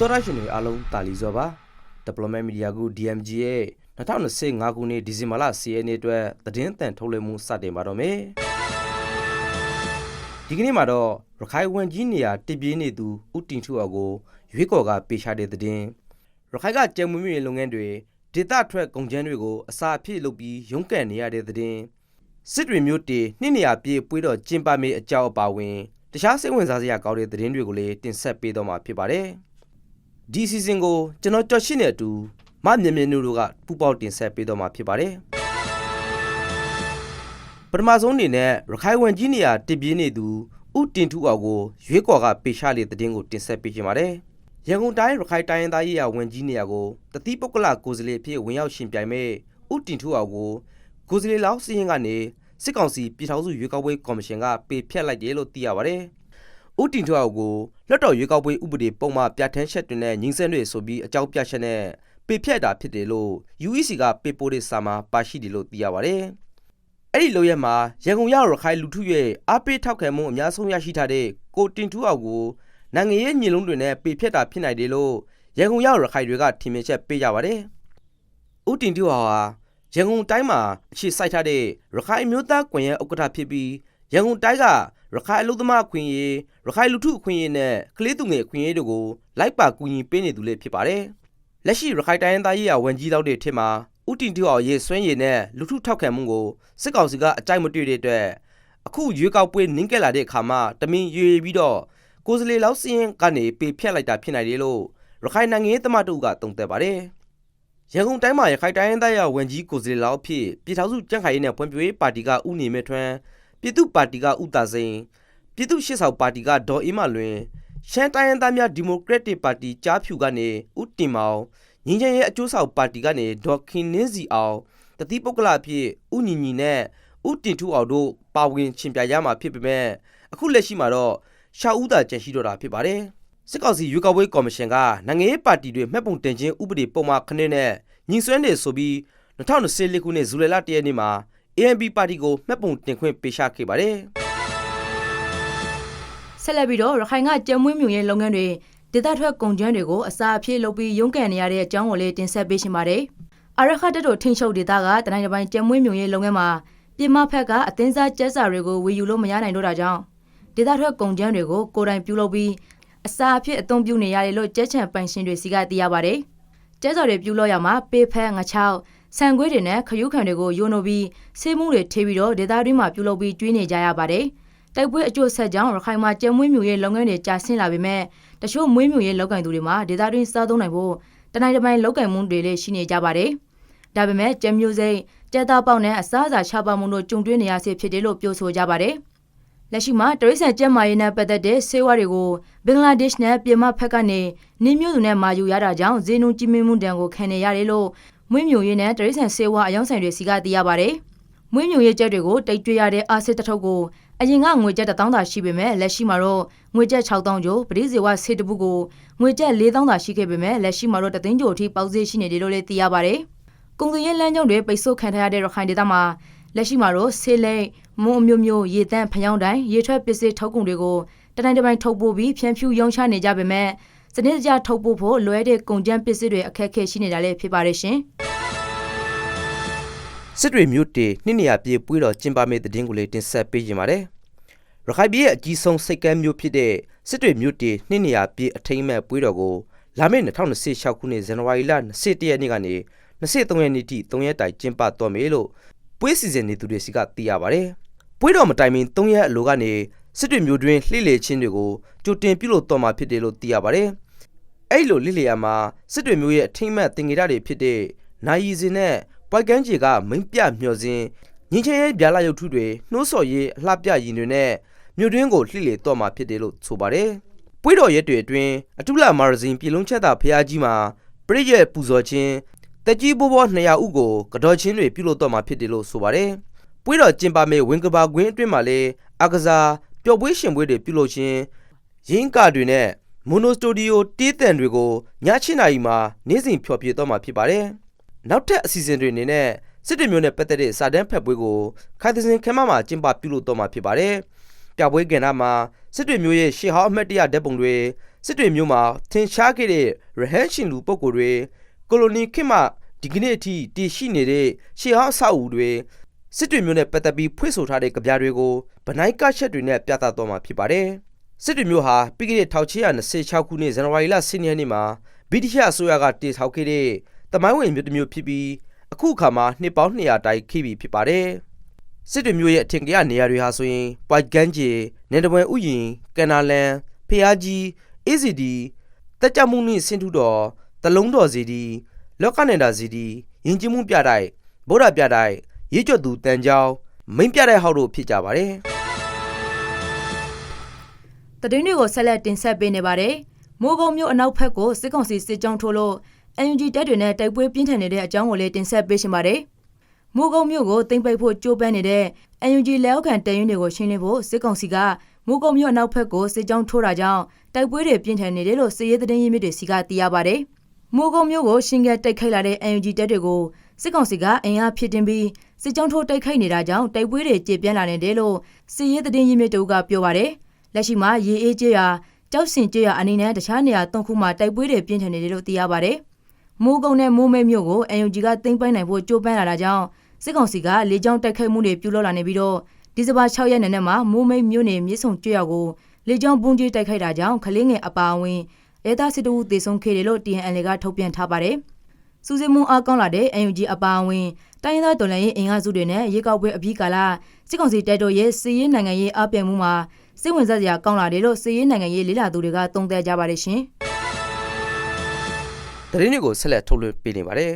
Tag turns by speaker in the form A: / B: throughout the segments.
A: တော်ရရှင်တွေအားလုံးတာလီစောပါ Diplomat Media Group DMG ရဲ့2025ခုနှစ်ဒီဇင်ဘာလ10ရက်နေ့အတွက်သတင်းတန်ထုတ်လွှင့်မှုစတင်ပါတော့မယ်ဒီကနေ့မှာတော့ရခိုင်ဝန်ကြီးနေရာတည်ပြင်းနေသူဦးတင်ထူအောင်ကိုရွေးကော်ကပေးရှာတဲ့သတင်းရခိုင်ကကြံမွေးမြူလုပ်ငန်းတွေဒေတာထွက်ကုန်ကျန်းတွေကိုအစာအဖြစ်လုပ်ပြီးရုန်းကန်နေရတဲ့သတင်းစစ်တွေမျိုးတေနှစ်နေရာပြေးပွေးတော့ကျင်းပမေးအကြောင်းအပါဝင်တခြားစိတ်ဝင်စားစရာကောင်းတဲ့သတင်းတွေကိုလည်းတင်ဆက်ပေးတော့မှာဖြစ်ပါတယ်။ ဒီစီစဉ်ကိုကျွန်တော်ကြော်ရှိနေအတူမမြင်မြင်တို့ကပူပေါတင်ဆက်ပေးတော့မှာဖြစ်ပါတယ်။ပထမဆုံးအနေနဲ့ရခိုင်ဝန်ကြီးနေရာတည်ပြင်းနေသူဥတင်ထူအောင်ကိုရွေးကော်ကပေရှာလေတဲ့တင်ကိုတင်ဆက်ပေးချင်ပါတယ်။ရန်ကုန်တိုင်းရခိုင်တိုင်းရင်းသားရေးရာဝန်ကြီးနေရာကိုတတိပုဂ္ဂလကိုယ်စားလှယ်ဖြစ်ဝင်ရောက်ရှင်ပြိုင်မဲ့ဥတင်ထူအောင်ကိုကိုယ်စားလှယ်လောက်စီရင်ကနေစစ်ကောင်စီပြည်ထောင်စုရွေးကောက်ပွဲကော်မရှင်ကပေဖျက်လိုက်တယ်လို့သိရပါတယ်။ ဦးတင်ထွန်းကိုလွတ်တော်ရွေးကောက်ပွဲဥပဒေပုံမှန်ပြဋ္ဌာန်းချက်တွေနဲ့ညီစဲတွေဆိုပြီးအကြောင်းပြချက်နဲ့ပေဖြတ်တာဖြစ်တယ်လို့ UEC ကပေပို့တဲ့စာမှာပါရှိတယ်လို့သိရပါတယ်။အဲ့ဒီလိုရက်မှာရန်ကုန်ရောက်ရခိုင်လူထုရဲ့အားပေးထောက်ခံမှုအများဆုံးရရှိထားတဲ့ကိုတင်ထူးအောင်ကိုနိုင်ငံရေးညင်လုံးတွေနဲ့ပေဖြတ်တာဖြစ်နိုင်တယ်လို့ရန်ကုန်ရောက်ရခိုင်တွေကထင်မြင်ချက်ပေးကြပါတယ်။ဦးတင်ထူးအောင်ဟာရန်ကုန်တိုင်းမှာအခြေစိုက်ထားတဲ့ရခိုင်မျိုးသားကွန်ရက်ဥက္ကဋ္ဌဖြစ်ပြီးရန်ကုန်တိုင်းက ရခိုင်အလုပ်သမားအခွင့်အရေးရခိုင်လူထုအခွင့်အရေးနဲ့ကလေးသူငယ်အခွင့်အရေးတို့ကိုလိုက်ပါကူညီပေးနေသူလေးဖြစ်ပါတယ်။လက်ရှိရခိုင်တိုင်းရင်းသားရေးရာဝန်ကြီးတော်တွေထင်မှာဦးတင်တူအောင်ရေးဆွဲရည်နဲ့လူထုထောက်ခံမှုကိုစစ်ကောင်စီကအကြိုက်မတွေ့တဲ့အတွက်အခုရွေးကောက်ပွဲနင်းကက်လာတဲ့အခါမှာတမင်ရွေပြီးတော့ကိုယ်စလေလောက်စင်းကနေပေဖြတ်လိုက်တာဖြစ်နိုင်တယ်လို့ရခိုင်နိုင်ငံရေးသမားတို့ကတုံ့သက်ပါတယ်။ရန်ကုန်တိုင်းမှာရခိုင်တိုင်းရင်းသားရဝန်ကြီးကိုယ်စားလှယ်လောက်ဖြစ်ပြည်ထောင်စုကြံ့ခိုင်ရေးနဲ့ဖွံ့ဖြိုးရေးပါတီကဦးနေမြထွန်း ပြည်သူ့ပါတီကဦးတာစိန်ပြည်သူ့ရှစ်ဆောင်ပါတီကဒေါ်အေးမလွင်ရှမ်းတိုင်းရင်းသားများဒီမိုကရက်တစ်ပါတီကြားဖြူကနေဦးတင်မောင်ငင်းချင်ရဲ့အကျိုးဆောင်ပါတီကနေဒေါ်ခင်နှင်းစီအောင်တတိပုဂ္ဂလအဖြစ်ဦးညီညီနဲ့ဦးတင်ထူအောင်တို့ပါဝင်ရှင်ပြရမှာဖြစ်ပေမဲ့အခုလက်ရှိမှာတော့ရှာဦးသာကျန်ရှိတော့တာဖြစ်ပါတယ်စစ်ကောင်စီရွေးကောက်ပွဲကော်မရှင်ကနိုင်ငံရေးပါတီတွေမှတ်ပုံတင်ခြင်းဥပဒေပုံမှန်ခနဲ့နဲ့ညီဆွဲနေဆိုပြီး2024ခုနှစ်ဇူလိုင်လ1ရက်နေ့မှာ ANP ပါတီကိုမှတ်ပုံတင်ခွင့်ပေးရှာခဲ့ပါတယ်
B: ဆက်လက်ပြီးတော့ရခိုင်ကကြံမွေးမြူရေးလုပ်ငန်းတွေဒေသထွက်ကုန်ကျွမ်းတွေကိုအစာအဖြစ်လုပ်ပြီးရုန်းကန်နေရတဲ့အကြောင်းကိုလည်းတင်ဆက်ပေးရှင်ပါတယ်။အရခတ်တက်တို့ထိန်ချုပ်ဒေသကတနိုင်းတစ်ပိုင်းကြံမွေးမြူရေးလုပ်ငန်းမှာပြည်မဖက်ကအသင်းစားကျက်စာတွေကိုဝေယူလို့မရနိုင်တော့တာကြောင့်ဒေသထွက်ကုန်ကျွမ်းတွေကိုကိုယ်တိုင်ပြုလုပ်ပြီးအစာအဖြစ်အသုံးပြုနေရတယ်လို့ကျက်ချံပိုင်ရှင်တွေစီကသိရပါတယ်။ကျက်စော်တွေပြုလုပ်ရမှာပေဖက်ငချောက် ဆန်ခွေးတွေနဲ့ခရုခံတွေကိုယိုနိုပြီးဆေးမှုတွေထေးပြီးတော့ဒေသတွင်းမှာပြုလုပ်ပြီးကျွေးနေကြရပါတယ်။တိုက်ပွဲအကျိုးဆက်ကြောင့်ရခိုင်မှာကြံမွေးမြူရေးလုပ်ငန်းတွေကြာဆင်းလာပေမဲ့တချို့မွေးမြူရေးလုပ်ကင်သူတွေမှာဒေသတွင်းစားသုံးနိုင်ဖို့တနိုင်တစ်ပိုင်းလုပ်ကင်မှုတွေလည်းရှိနေကြပါတယ်။ဒါပေမဲ့ကြံမျိုးစိတ်ကြက်သားပေါက်နဲ့အစားအစာချပါမှုတို့ကြုံတွေ့နေရဆဲဖြစ်တယ်လို့ပြောဆိုကြပါတယ်။လက်ရှိမှာတရိษံကျက်မာရေးနဲ့ပတ်သက်တဲ့ဆေးဝါးတွေကိုဘင်္ဂလားဒေ့ရှ်နဲ့မြန်မာဘက်ကနေနင်းမျိုးသူနဲ့မာယူရတာကြောင့်ဈေးနှုန်းကြီးမြင့်မှုတန်ကိုခံနေရတယ်လို့ မွေးမြူရေးနဲ့တရိษံဆေးဝါးအယောင်ဆိုင်တွေစီကသိရပါတယ်။မွေးမြူရေးကျက်တွေကိုတိတ်ကြွရတဲ့အာဆစ်တထုပ်ကိုအရင်ကငွေကျပ်1000သာရှိပေမဲ့လက်ရှိမှာတော့ငွေကျပ်6000ကျော်ပရိဇေဝဆေးတပုကိုငွေကျပ်4000သာရှိခဲ့ပေမဲ့လက်ရှိမှာတော့တသိန်းကျော်အထိပေါက်ဈေးရှိနေတယ်လို့လည်းသိရပါတယ်။ကုန်စည်ရေးလမ်းကြောင်းတွေပိတ်ဆို့ခံထားရတဲ့ရခိုင်ဒေသမှာလက်ရှိမှာတော့ဆေးလိပ်မုံအမျိုးမျိုးရေတန့်ဖျောင်းတိုင်းရေထွက်ပစ္စည်းထုတ်ကုန်တွေကိုတတိုင်းတစ်ပိုင်းထုတ်ပို့ပြီးဖြန့်ဖြူးရောင်းချနေကြပေမဲ့စနစ်တကျထုတ်ပို့ဖို့လွယ်တဲ့ကုန်ကျန်းပစ္စည်းတွေအခက်အခဲရှိနေတာလည်းဖြစ်ပါတယ်ရှင်။
A: စစ်တွေမြို့တေနှစ်နေရာပြေးပွေးတော်ကျင်းပမယ့်တဲ့တင်ကိုလေးတင်ဆက်ပေးကြပါမယ်။ရခိုင်ပြည်ရဲ့အကြီးဆုံးစိတ်ကမ်းမြို့ဖြစ်တဲ့စစ်တွေမြို့တေနှစ်နေရာပြေးအထိမ့်မဲ့ပွေးတော်ကိုလာမယ့်2026ခုနှစ်ဇန်နဝါရီလ21ရက်နေ့ကနေ23ရက်နေ့ထိ3ရက်တိုင်ကျင်းပတော့မယ်လို့ပွေးစီစဉ်နေသူတွေစီကသိရပါဗျ။ပွေးတော်မတိုင်မီ3ရက်အလိုကနေစစ်တွေမြို့တွင်လှိလေချင်းတွေကိုကြိုတင်ပြုလုပ်တော့မှာဖြစ်တယ်လို့သိရပါဗျ။အဲ့လိုလှိလေရမှာစစ်တွေမြို့ရဲ့အထိမ့်မဲ့တင်ကြရတွေဖြစ်တဲ့နိုင်ရီစင်နဲ့ ပွိုက်ကန်းကြီးကမိမ့်ပြမျောစင်ငင်းချဲရဲ့ဗျာလာရုပ်ထုတွေနှိုးဆော်ရေးအလှပြရင်တွေနဲ့မြို့တွင်းကိုလှိလေတော့မှာဖြစ်တယ်လို့ဆိုပါတယ်။ပွေးတော်ရက်တွေအတွင်းအတုလမာဂဇင်းပြည်လုံးချက်တာဖျားကြီးမှာပရိရဲ့ပူဇော်ခြင်းတက်ကြီးဘိုးဘွား200ဦးကိုကတော်ချင်းတွေပြုလုပ်တော့မှာဖြစ်တယ်လို့ဆိုပါတယ်။ပွေးတော်ကျင်းပမဲ့ဝင်ကဘာကွင်းအတွင်းမှာလည်းအကစားပျော်ပွဲရှင်ပွဲတွေပြုလုပ်ခြင်းရင်းကာတွေနဲ့မိုနိုစတူဒီယိုတီးတန်တွေကိုည7နာရီမှာနေ့စဉ်ဖျော်ဖြေတော့မှာဖြစ်ပါတယ်။ နောက်ထပ်အစီအစဉ်တွေအနေနဲ့စစ်တွေမျိုးနဲ့ပတ်သက်တဲ့စာတမ်းဖက်ပွဲကိုခိုင်သစင်ခမ်းမမှာကျင်းပပြုလုပ်တော့မှာဖြစ်ပါတယ်။ပြပွဲကဏ္ဍမှာစစ်တွေမျိုးရဲ့ရှေ့ဟောင်းအမှတ်တရဓာတ်ပုံတွေစစ်တွေမျိုးမှာထင်ရှားခဲ့တဲ့ရဟန်းရှင်လူပုဂ္ဂိုလ်တွေကိုလိုနီခေတ်မှဒီကနေ့အထိတည်ရှိနေတဲ့ရှေးဟောင်းအဆောက်အဦတွေစစ်တွေမျိုးနဲ့ပတ်သက်ပြီးဖွင့်ဆိုထားတဲ့ကြပြတွေကိုဗနိုင်းကရှက်တွေနဲ့ပြသတော့မှာဖြစ်ပါတယ်စစ်တွေမျိုးဟာပြီးခဲ့တဲ့1626ခုနှစ်ဇန်နဝါရီလ10ရက်နေ့မှာဗြိတိရှအစိုးရကတည်ထောင်ခဲ့တဲ့ တမိုင်းဝင်မြို့တစ်မျိုးဖြစ်ပြီးအခုအခါမှာနှစ်ပေါင်း200တိုင်ခိပြီဖြစ်ပါတယ်စစ်တွေမျိုးရဲ့အထင်ကရနေရာတွေဟာဆိုရင်ပွိုက်ကန်းကျေနေတပွဲဥယျင်ကန်နာလန်ဖျားကြီး ACD တက်ကြမှုနှင့်ဆင်းထုတော်တလုံးတော်စီဒီလောကနန္ဒာစီဒီယဉ်ကျေးမှုပြတိုက်ဗုဒ္ဓပြတိုက်ရေးကျွတ်သူတန်ကြောင်းမိန်ပြတိုက်ဟောက်တို့ဖြစ်ကြပါတယ်
B: သတင်းတွေကိုဆက်လက်တင်ဆက်ပေးနေပါတယ်။မိုးကုံမြို့အနောက်ဘက်ကိုစစ်ကောင်စီစစ်ကြောင်းထိုးလို့ UNG တပ်တွေနဲ့တိုက်ပွဲပြင်းထန်နေတဲ့အကြောင်းကိုလည်းတင်ဆက်ပေးရှင်ပါတယ်။မိုးကုံမြို့ကိုတင်ပိတ်ဖို့ကြိုးပမ်းနေတဲ့ UNG လက်အောက်ခံတပ်ရင်းတွေကိုရှင်းလင်းဖို့စစ်ကောင်စီကမိုးကုံမြို့အနောက်ဘက်ကိုစစ်ကြောင်းထိုးတာကြောင့်တိုက်ပွဲတွေပြင်းထန်နေတယ်လို့စစ်ရေးသတင်းရင်းမြစ်တွေစီကသိရပါတယ်။မိုးကုံမြို့ကိုရှင်းကတိုက်ခိုက်လာတဲ့ UNG တပ်တွေကိုစစ်ကောင်စီကအင်အားဖြစ်တင်ပြီးစစ်ကြောင်းထိုးတိုက်ခိုက်နေတာကြောင့်တိုက်ပွဲတွေကျေပြန့်လာနေတယ်လို့စစ်ရေးသတင်းရင်းမြစ်တို့ကပြောပါတယ်။လက်ရှိမှာရေအေးကျေးရွာကြောက်စင်ကျေးရွာအနေနဲ့တခြားနေရာ၃ခုမှာတိုက်ပွဲတွေပြင်းထန်နေတယ်လို့သိရပါဗျ။ မိုးကုံနဲ့မိုးမဲမြို့ကို UNG ကသိမ်းပိုက်နိုင်ဖို့ကြိုးပမ်းလာတာကြောင့်စစ်ကောင်စီကလေကြောင်းတိုက်ခိုက်မှုတွေပြုလုပ်လာနေပြီးတော့ဒီဇင်ဘာ6ရက်နေ့နဲ့မှာမိုးမဲမြို့နယ်မြစ်ဆုံကျွော်ကိုလေကြောင်းပုံကြီးတိုက်ခိုက်တာကြောင့်ခလင်းငယ်အပါအဝင်ရဲသားစစ်တဦးသေဆုံးခဲ့တယ်လို့ TNL ကထုတ်ပြန်ထားပါတယ်။စူးစိမှုအားကောင်းလာတဲ့ UNG အပါအဝင်တိုင်းရင်းသားတော်လှန်ရေးအင်အားစုတွေနဲ့ရေကောက်ပွဲအပြီးကာလစစ်ကောင်စီတပ်တော်ရဲ့စီးရေးနိုင်ငံရေးအပြည့်မှုမှာစိတ်ဝင်စားစရာကောင်းလာတယ်လို့စီးရေးနိုင်ငံရေးလေ့လာသူတွေကသုံးသပ်ကြပါတယ်ရှင်။
A: သတင်းတွေကိုဆက်လက်ထုတ်လွှင့်ပေးနေပါတယ်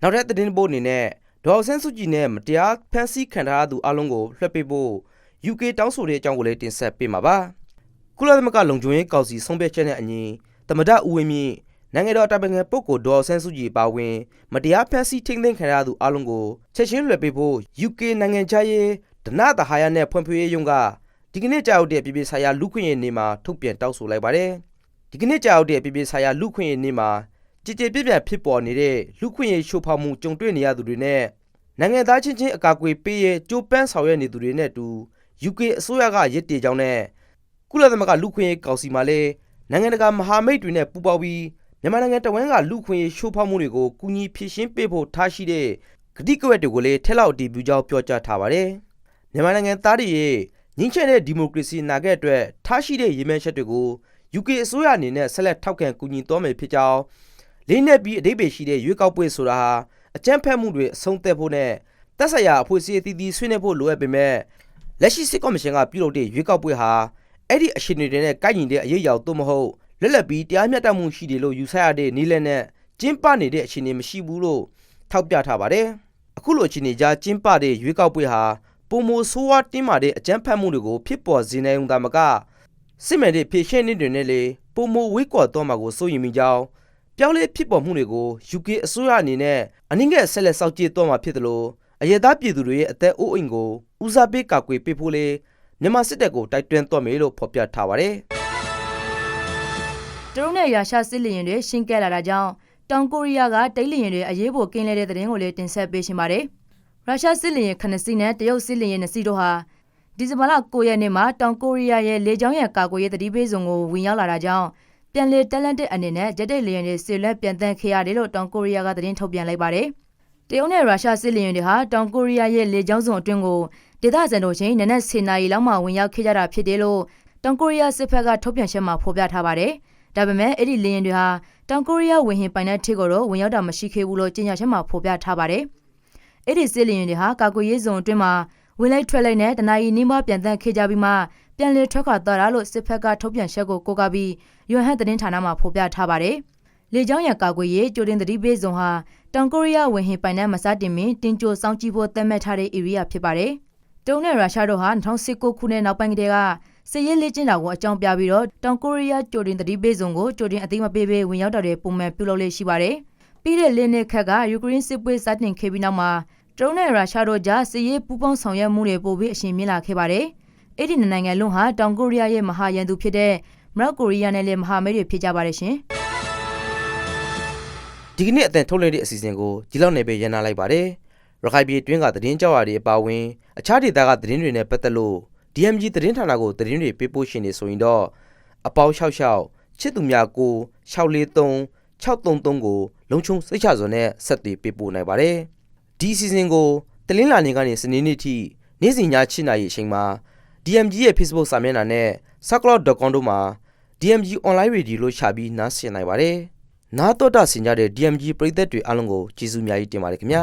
A: နောက်ထပ်သတင်းပို့အနေနဲ့ဒေါ်ဆန်းစုကြည်နဲ့မတရားဖမ်းဆီးခံထားသူအလုံးကိုလွှတ်ပေးဖို့ UK တောင်းဆိုတဲ့အကြောင်းကိုလည်းတင်ဆက်ပေးမှာပါကုလသမဂ္ဂလုံခြုံရေးကောင်စီဆုံးဖြတ်ချက်နဲ့အညီသမဒဦးဝင်းမြင့်နိုင်ငံတော်တာဝန်ခံပုဂ္ဂိုလ်ဒေါ်ဆန်းစုကြည်ပါဝင်မတရားဖမ်းဆီးထိန်းသိမ်းခံရသူအလုံးကိုချက်ချင်းလွှတ်ပေးဖို့ UK နိုင်ငံခြားရေးဒနသဟာယနဲ့ဖွံ့ဖြိုးရေးယုံကဒီကနေ့ကြောက်တဲ့ပြည်ပြည်ဆိုင်ရာလူခွင့်ရေးနေ့မှာထုတ်ပြန်တောင်းဆိုလိုက်ပါတယ်ဒီကနေ့ကြောက်တဲ့ပြည်ပြည်ဆိုင်ရာလူခွင့်ရေးနေ့မှာ ကြည်ကြည်ပြည့်ပြည့်ဖြစ်ပေါ်နေတဲ့လူခွင့်ရေးချိုးဖောက်မှုကြုံတွေ့နေရသူတွေနဲ့နိုင်ငံသားချင်းချင်းအကာအကွယ်ပေးရဲ့ကြိုးပမ်းဆောင်ရွက်နေသူတွေနဲ့အတူ UK အစိုးရကရစ်တည်ကြောင်းနဲ့ကုလသမဂ္ဂလူခွင့်ရေးကောင်စီမှာလည်းနိုင်ငံတကာမဟာမိတ်တွေနဲ့ပူးပေါင်းပြီးမြန်မာနိုင်ငံတဝန်းကလူခွင့်ရေးချိုးဖောက်မှုတွေကိုကူညီဖြေရှင်းပေးဖို့ထားရှိတဲ့ဂတိကဝတ်တွေကိုလည်းထက်လောက်အတည်ပြုကြောင်းပြောကြားထားပါတယ်မြန်မာနိုင်ငံသားတွေရဲ့ငင်းချက်တဲ့ဒီမိုကရေစီနာဂတ်အတွက်ထားရှိတဲ့ရည်မှန်းချက်တွေကို UK အစိုးရအနေနဲ့ဆက်လက်ထောက်ခံကူညီတော်မယ်ဖြစ်ကြောင်း လေးနဲ့ပြီးအတိတ်ပဲရှိတဲ့ရွေးကောက်ပွဲဆိုတာဟာအကြမ်းဖက်မှုတွေအဆုံးသတ်ဖို့နဲ့တက်ဆိုင်ရာအဖွဲ့အစည်းအသီးသီးဆွေးနွေးဖို့လိုအပ်ပေမဲ့လက်ရှိစစ်ကော်မရှင်ကပြုလုပ်တဲ့ရွေးကောက်ပွဲဟာအဲ့ဒီအခြေအနေတွေနဲ့ကိုက်ညီတဲ့အရေးအယောင်သို့မဟုတ်လက်လက်ပြီးတရားမျှတမှုရှိတယ်လို့ယူဆရတဲ့နည်းလမ်းနဲ့ကျင်းပနေတဲ့အခြေအနေမရှိဘူးလို့ထောက်ပြထားပါတယ်အခုလိုအခြေအနေကြားကျင်းပတဲ့ရွေးကောက်ပွဲဟာပုံမိုဆိုးဝါးတင်းမာတဲ့အကြမ်းဖက်မှုတွေကိုဖြစ်ပေါ်စေနိုင်ုံသာမကစစ်မှန်တဲ့ဖြည့်ရှင်းနေတွေနဲ့လေပုံမိုဝေးကွာတော့မှာကိုစိုးရိမ်မိကြောင်း ပြောင်းလဲဖြစ်ပေါ်မှုတွေကို UK အစိုးရအနေနဲ့အနည်းငယ်ဆက်လက်စောင့်ကြည့်တော့မှာဖြစ်တယ်လို့အရသာပြည်သူတွေရဲ့အသက်အိုးအိမ်ကိုဦးစားပေးကာကွယ်ပေးဖို့လေမြန်မာစစ်တပ်ကိုတိုက်တွန်းတော့မယ်လို့ဖော်ပြထားပါတယ်
B: တရုတ်နဲ့ရုရှားစစ်လီရင်တွေရှင်းကဲလာတာကြောင့်တောင်ကိုရီးယားကတိတ်လီရင်တွေအရေးပေါ်ကင်းလဲတဲ့သတင်းကိုလည်းတင်ဆက်ပေးရှင်ပါတယ်။ရုရှားစစ်လီရင်ခဏစီနဲ့တရုတ်စစ်လီရင်နှစ်စီတို့ဟာဒီဇင်ဘာလ9ရက်နေ့မှာတောင်ကိုရီးယားရဲ့လေကြောင်းရန်ကာကွယ်ရေးတတိပေးစုံကိုဝင်ရောက်လာတာကြောင့် ပြန်လေတက်လက်တဲ့အနေနဲ့ဂျက်တိတ်လီရင်တွေဆီလက်ပြန်တန်းခဲ့ရတယ်လို့တောင်ကိုရီးယားကသတင်းထုတ်ပြန်လိုက်ပါတယ်။တရုတ်နဲ့ရုရှားစစ်လီရင်တွေဟာတောင်ကိုရီးယားရဲ့လေကြောင်းစုံအတွင်းကိုဒေသစံတို့ချင်းနနက်10နာရီလောက်မှဝင်ရောက်ခဲ့ကြတာဖြစ်တယ်လို့တောင်ကိုရီးယားစစ်ဖက်ကထုတ်ပြန်ချက်မှာဖော်ပြထားပါတယ်။ဒါပေမဲ့အဲ့ဒီလေရင်တွေဟာတောင်ကိုရီးယားဝင်ဟင်ပိုင်တဲ့ထိကိုတော့ဝင်ရောက်တာမရှိခဲ့ဘူးလို့ကြေညာချက်မှာဖော်ပြထားပါတယ်။အဲ့ဒီစစ်လေရင်တွေဟာကာကွယ်ရေးစုံအတွင်းမှာဝင်လိုက်ထွက်လိုက်နဲ့တနအီနီးမပြန်တန်းခဲ့ကြပြီးမှပြန်လည်ထွက်ခွာသွားတာလို့စစ်ဖက်ကထုတ်ပြန်ချက်ကိုကိုးကားပြီး ယွန်ဟန်သတင်းဌာနမှဖော်ပြထားပါတယ်။လေကြောင်းရန်ကာကွယ်ရေးကြိုတင်သတိပေးစုံဟာတောင်ကိုရီးယားဝင်ဟင်ပိုင်တဲ့မစတင်မီတင်ကြိုစောင့်ကြည့်ဖို့သတ်မှတ်ထားတဲ့ area ဖြစ်ပါတယ်။တုံးနဲ့ရုရှားတို့ဟာ2019ခုနှစ်နောက်ပိုင်းကတည်းကစစ်ရေးလေ့ကျင့်တာကိုအကြောင်းပြပြီးတော့တောင်ကိုရီးယားကြိုတင်သတိပေးစုံကိုကြိုတင်အသိမပေးပေးဝင်ရောက်တော့တဲ့ပုံမှန်ပြုလုပ်လေ့ရှိပါတယ်။ပြီးတဲ့လင်းနှစ်ခက်ကယူကရိန်းစစ်ပွဲစတင်ခဲ့ပြီးနောက်မှာတုံးနဲ့ရုရှားတို့ကြားစစ်ရေးပူးပေါင်းဆောင်ရွက်မှုတွေပိုပြီးအရှိန်မြင့်လာခဲ့ပါတယ်။အဲ့ဒီနိုင်ငံလုံးဟာတောင်ကိုရီးယားရဲ့မဟာရန်သူဖြစ်တဲ့ မြောက်ကိုရီးယားနဲ့လည်းမဟာမိတ်တွေဖြစ်ကြပါတယ်ရှင်။
A: ဒီကနေ့အတန်ထုတ်လွှင့်တဲ့အစီအစဉ်ကိုဒီလောက်နေပဲရန်နာလိုက်ပါတယ်ရခိုင်ပြည်တွင်းကသတင်းကြောက်ရတွေအပါအဝင်အခြားဒေသကသတင်းတွေနဲ့ပတ်သက်လို့ DMG သတင်းဌာနကိုသတင်းတွေပေးပို့ရှင်နေဆိုရင်တော့အပေါင်း66ချစ်သူများကို643 633ကိုလုံချုံစိတ်ချစွာနဲ့ဆက်သွယ်ပေးပို့နိုင်ပါတယ်ဒီအစီအစဉ်ကိုတလင်းလာနေကနေစနေနေ့ထိနေ့စဉ်ည7:00နာရီအချိန်မှာ DMG ရဲ့ Facebook စာမျက်နှာနဲ့ soundcloud.com တို့မှာ DMG online radio လို့ရှာပြီးနားဆင်နိုင်ပါတယ်နားတော်တာဆင်ကြတဲ့ DMG ပရိသတ်တွေအားလုံးကိုကျေးဇူးအများကြီးတင်ပါတယ်ခင်ဗျာ